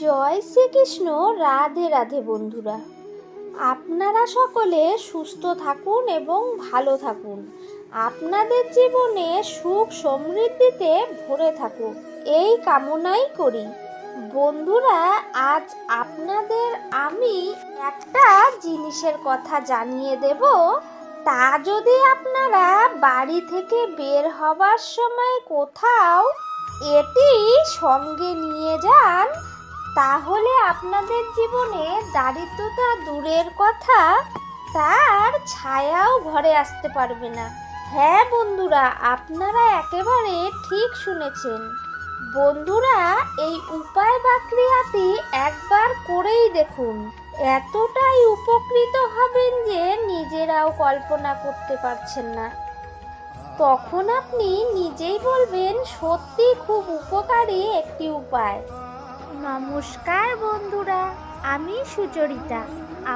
জয় শ্রীকৃষ্ণ, রাধে রাধে বন্ধুরা। আপনারা সকলে সুস্থ থাকুন এবং ভালো থাকুন। আপনাদের জীবনে সুখ সমৃদ্ধিতে ভরে থাকুক। এই কামনাই করি। বন্ধুরা, আজ আপনাদের আমি একটা জিনিসের কথা জানিয়ে দেব। তা যদি আপনারা বাড়ি থেকে বের হবার সময় কোথাও এটি সঙ্গে নিয়ে যান তাহলে আপনাদের জীবনে দারিদ্রতা দূরের কথা, তার ছায়াও ঘরে আসতে পারবে না। হ্যাঁ বন্ধুরা, আপনারা একেবারে ঠিক শুনেছেন। বন্ধুরা, এই উপায় বা ক্রিয়াটি একবার করেই দেখুন। এতটাই উপকৃত হবেন যে নিজেরাও কল্পনা করতে পারছেন না। তখন আপনি নিজেই বলবেন, সত্যি খুব উপকারী একটি উপায়। নমস্কার বন্ধুরা, আমি সুচরিতা।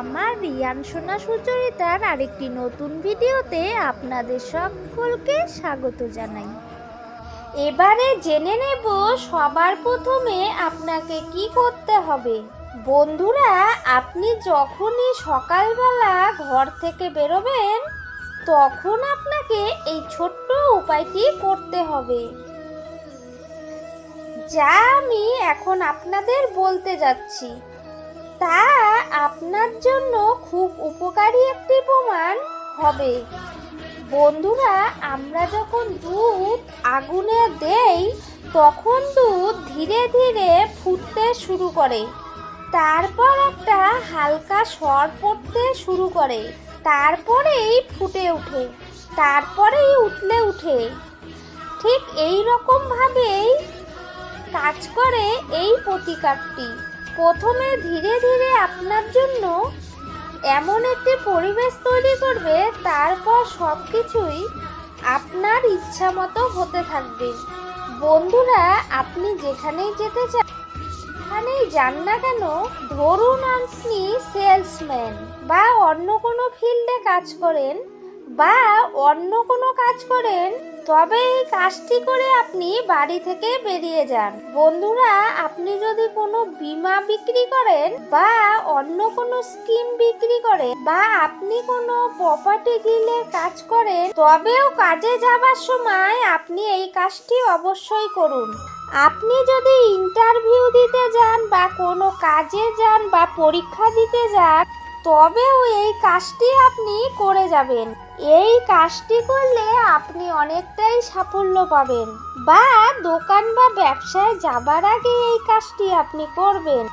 আমার রিয়ান সোনা সুচরিতার আরেকটি নতুন ভিডিওতে আপনাদের সকলকে স্বাগত জানাই। এবারে জেনে নেব সবার প্রথমে আপনাকে কি করতে হবে। বন্ধুরা, আপনি যখনই সকালবেলা ঘর থেকে বেরোবেন, তখন আপনাকে এই ছোট্ট উপায়টি করতে হবে। যা আমি এখন আপনাদের বলতে যাচ্ছি। তা আপনার জন্য খুব উপকারী একটি প্রমাণ হবে। বন্ধুরা, আমরা যখন দুধ আগুনে দেই, তখন দুধ ধীরে ধীরে ফুটতে শুরু করে। তারপর একটা হালকা স্বর পড়তে শুরু করে। তারপরেই ফুটে ওঠে। তারপরেই উঠলে উঠে। ঠিক এই রকম ভাবেই কাজ করে এই প্রতিকারটি। প্রথমে ধীরে ধীরে আপনার জন্য এমন একটি পরিবেশ তৈরি করবে, তারপর সব কিছুই আপনার ইচ্ছা মতো হতে থাকবে। বন্ধুরা, আপনি যেখানেই যেতে চান সেখানেই যান না কেন, ধরুন আপনি সেলসম্যান বা অন্য কোনো ফিল্ডে কাজ করেন বা অন্য কোনো কাজ করেন, তবে এই কাজটি করে আপনি বাড়ি থেকে বেরিয়ে যান। বন্ধুরা, আপনি যদি কোনো বিমা বিক্রি করেন বা অন্য কোনো স্কিম বিক্রি করেন বা আপনি কোনো প্রপার্টি ডিলের কাজ করেন, তবেও কাজে যাবার সময় আপনি এই কাজটি অবশ্যই করুন। আপনি যদি ইন্টারভিউ দিতে যান বা কোনো কাজে যান বা পরীক্ষা দিতে যান তবেও এই কাজটি আপনি করে যাবেন। এই কাজটি করলে আপনি অনেকটাই সাফল্য পাবেন। বা দোকান বা ব্যবসায় যাবার আগে এই কাজটি আপনি করবেন।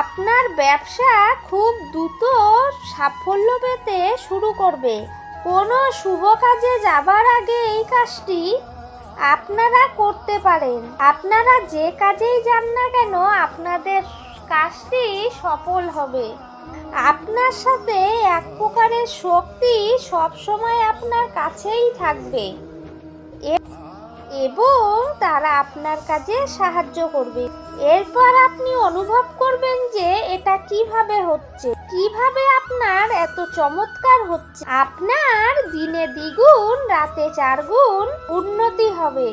আপনার ব্যবসা খুব দ্রুত সাফল্য পেতে শুরু করবে। কোনো শুভ কাজে যাবার আগে এই কাজটি আপনারা করতে পারেন। আপনারা যে কাজেই যান না কেন, আপনাদের কাজটি সফল হবে। আপনার সাথে এক প্রকারের শক্তি সব সময় আপনার কাছেই থাকবে। এবং তারা আপনার কাজে সাহায্য করবে। এরপর আপনি অনুভব করবেন যে এটা কীভাবে হচ্ছে, কীভাবে আপনার এত চমৎকার হচ্ছে। আপনার দিনে দ্বিগুণ, রাতে চার গুণ উন্নতি হবে।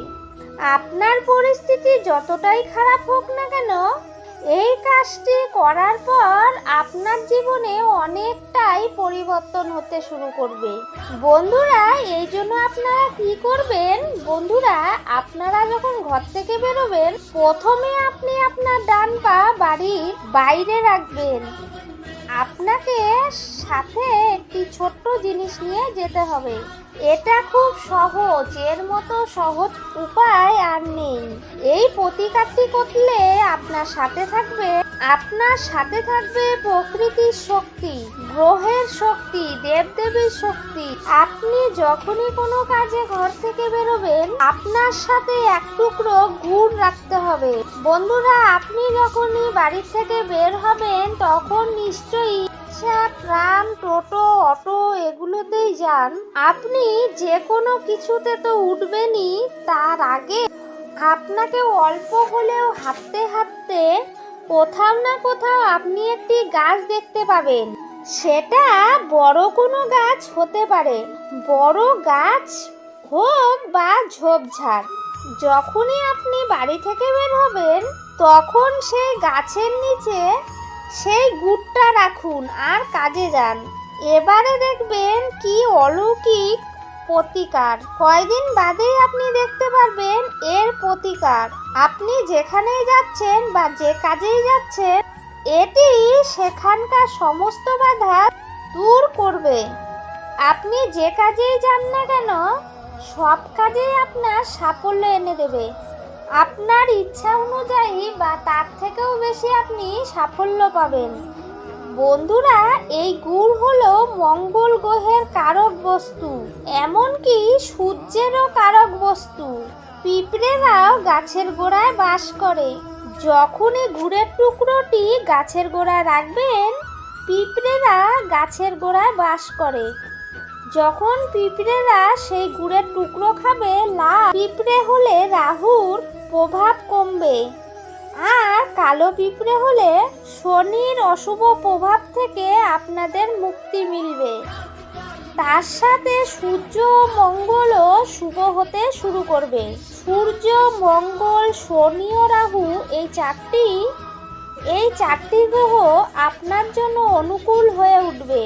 আপনার পরিস্থিতি যতটাই খারাপ হোক না কেন এই কাজটি করার পর আপনার জীবনে অনেকটাই পরিবর্তন হতে শুরু করবে। বন্ধুরা, এই জন্য আপনারা কি করবেন? বন্ধুরা, আপনারা যখন ঘর থেকে বেরোবেন, প্রথমে আপনি আপনার ডান পা বাড়ির বাইরে রাখবেন। আপনাকে সাথে একটি ছোট্ট জিনিস নিয়ে যেতে হবে। এটা খুব সহজ, এর মতো সহজ উপায় আর নেই। এই প্রতিকারটি করলে আপনার সাথে থাকবে আপনার সাথে থাকবে প্রকৃতির শক্তি, গ্রহের শক্তি, দেবদেবীর শক্তি। আপনি যখনই কোনো কাজে ঘর থেকে বেরোবেন, আপনার সাথে এক টুকরো গুড় রাখতে হবে। বন্ধুরা, আপনি যখনই বাড়ি থেকে বের হবেন, তখন নিশ্চয়ই ট্রাম টোটো, অটো এগুলোতেই যান। আপনি যে কোনো কিছুতে তো উঠবেনই, তার আগে আপনাকে অল্প হলেও হাঁটতে হাঁটতে কোথাও না কোথাও আপনি একটি গাছ দেখতে পাবেন। সেটা বড় কোনো গাছ হতে পারে। বড় গাছ হোক বা ঝোপঝাড়, যখনই আপনি বাড়ি থেকে বের হবেন, তখন সেই গাছের নিচে সেই গুড়টা রাখুন আর কাজে যান। এবারে দেখবেন কি অলৌকিক প্রতিকার। কয়দিন বাদেই আপনি দেখতে পারবেন এর প্রতিকার। আপনি যেখানেই যাচ্ছেন বা যে কাজেই যাচ্ছেন এটি সেখানকার সমস্ত বাধা দূর করবে। আপনি যে কাজেই যান না কেন, সব কাজেই আপনার সাফল্য এনে দেবে। আপনার ইচ্ছা অনুযায়ী বা তার থেকেও বেশি আপনি সাফল্য পাবেন। বন্ধুরা, এই গুড় হলো মঙ্গল গ্রহের কারক বস্তু, এমনকি সূর্যেরও কারক বস্তু। পিঁপড়েরাও গাছের গোড়ায় বাস করে। যখনই গুড়ের টুকরোটি গাছের গোড়ায় রাখবেন, পিঁপড়েরা গাছের গোড়ায় বাস করে। যখন পিঁপড়েরা সেই গুড়ের টুকরো খাবে, লাল পিঁপড়ে হলে রাহুর প্রভাব কমবে। আর কালো পিঁপড়ে হলে শনির অশুভ প্রভাব থেকে আপনাদের মুক্তি মিলবে। তার সাথে সূর্য মঙ্গলও শুভ হতে শুরু করবে। সূর্য, মঙ্গল, শনি ও রাহু এই চারটি এই চারটি গ্রহ আপনার জন্য অনুকূল হয়ে উঠবে।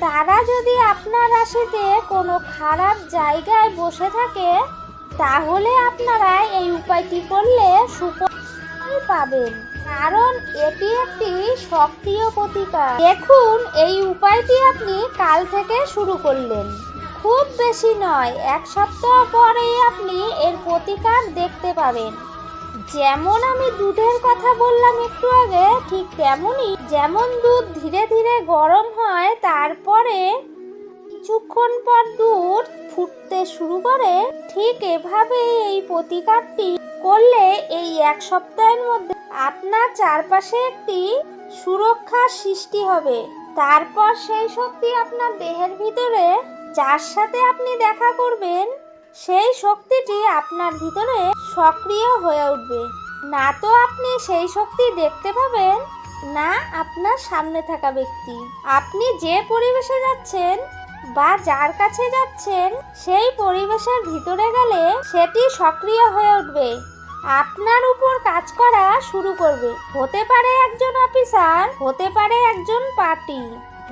তারা যদি আপনার রাশিতে কোনো খারাপ জায়গায় বসে থাকে, তাহলে আপনারা এই উপায়টি করলে সুফল পাবেন। কারণ এটি একটি সক্রিয় প্রতিকার। দেখুন, এই উপায়টি আপনি কাল থেকে শুরু করলেন। খুব বেশি নয়, এক সপ্তাহ পরেই আপনি এর প্রতিকার দেখতে পাবেন। যেমন আমি দুধের কথা বললাম একটু আগে, ঠিক তেমনই যেমন দুধ ধীরে ধীরে গরম হয়, তারপরে কিছুক্ষণ পর দুধ ফুটতে শুরু করে, ঠিক এভাবে এই প্রতিকারটি করলে এই এক সপ্তাহের মধ্যে আপনার চারপাশে একটি সুরক্ষার সৃষ্টি হবে। তারপর সেই শক্তি আপনার দেহের ভিতরে যার সাথে আপনি দেখা করবেন, সেই শক্তিটি আপনার ভিতরে সক্রিয় হয়ে উঠবে। না তো আপনি সেই শক্তি দেখতে পাবেন, না আপনার সামনে থাকা ব্যক্তি। আপনি যে পরিবেশে যাচ্ছেন বা যার কাছে যাচ্ছেন, সেই পরিবেশের ভিতরে গেলে সেটি সক্রিয় হয়ে উঠবে। আপনার উপর কাজ করা শুরু করবে। হতে পারে একজন অফিসার, হতে পারে একজন পার্টি,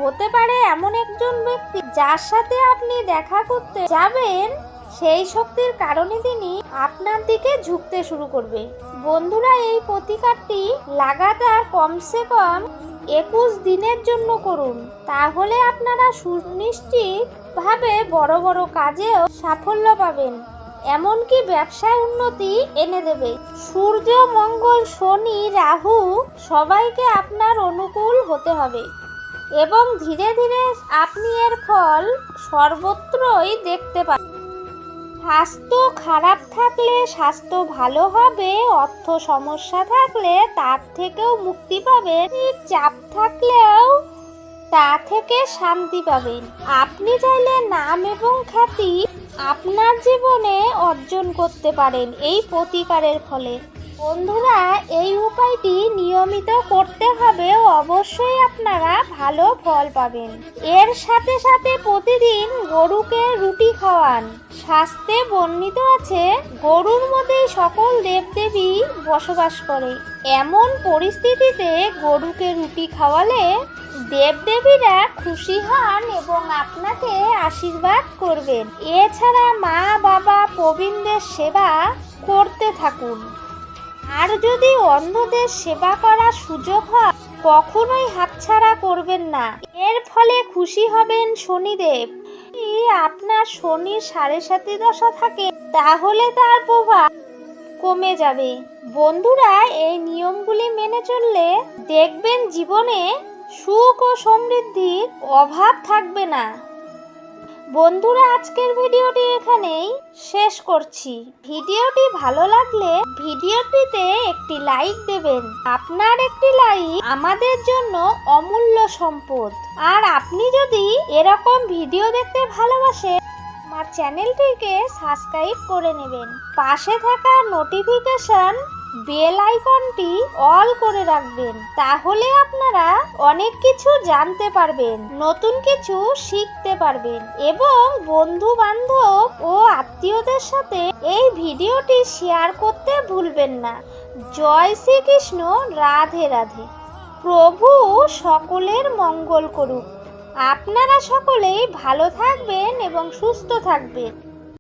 হতে পারে এমন একজন ব্যক্তি যার সাথে আপনি দেখা করতে যাবেন। সেই শক্তির কারণে তিনি আপনার দিকে ঝুঁকতে শুরু করবে। বন্ধুরা, এই প্রতিকারটি লাগাতার কমসে কম একুশ দিনের জন্য করুন। তাহলে আপনারা সুনিশ্চিত ভাবে বড় বড় কাজেও সাফল্য পাবেন। এমনকি ব্যবসায় উন্নতি এনে দেবে। সূর্য, মঙ্গল, শনি, রাহু সবাইকে আপনার অনুকূল হতে হবে এবং ধীরে ধীরে আপনি এর ফল সর্বত্রই দেখতে পাবেন স্বাস্থ্য খারাপ থাকলে স্বাস্থ্য ভালো হবে, অর্থ সমস্যা থাকলে তার থেকেও মুক্তি পাবেন, চাপ থাকলেও তা থেকে শান্তি পাবেন। আপনি চাইলে নাম এবং খ্যাতি আপনার জীবনে অর্জন করতে পারেন এই প্রতিকারের ফলে। বন্ধুরা, এই উপায়টি নিয়মিত করতে হবে। অবশ্যই আপনারা ভালো ফল পাবেন। এর সাথে সাথে প্রতিদিন গরুকে রুটি খাওয়ান। শাস্ত্রে বর্ণিত আছে, গরুর মধ্যেই সকল দেবদেবী বসবাস করে। এমন পরিস্থিতিতে গরুকে রুটি খাওয়ালে দেবদেবীরা খুশি হন এবং আপনাকে আশীর্বাদ করবেন। এছাড়া মা বাবা প্রবীণদের সেবা করতে থাকুন। আর যদি অন্যদের সেবা করার সুযোগ হয়, কখনোই হাতছাড়া করবেন না। এর ফলে খুশি হবেন শনিদেব। আপনার শনির সাড়ে সাতি দশা থাকে, তাহলে তার প্রভাব কমে যাবে। বন্ধুরা, এই নিয়মগুলি মেনে চললে দেখবেন জীবনে সুখ ও সমৃদ্ধির অভাব থাকবে না। বন্ধুরা, আজকের ভিডিওটি এখানেই শেষ করছি। ভিডিওটি ভালো লাগলে ভিডিওটিতে একটি লাইক দেবেন। আপনার একটি লাইক আমাদের জন্য অমূল্য সম্পদ। আর আপনি যদি এরকম ভিডিও দেখতে ভালোবাসেন, আমার চ্যানেলটিকে সাবস্ক্রাইব করে নেবেন। পাশে থাকা নোটিফিকেশন বেল আইকনটি অল করে রাখবেন। তাহলে আপনারা অনেক কিছু জানতে পারবেন, নতুন কিছু শিখতে পারবেন এবং বন্ধু বান্ধব ও আত্মীয়দের সাথে এই ভিডিওটি শেয়ার করতে ভুলবেন না। জয় শ্রীকৃষ্ণ, রাধে রাধে। প্রভু সকলের মঙ্গল করুক। আপনারা সকলেই ভালো থাকবেন এবং সুস্থ থাকবেন।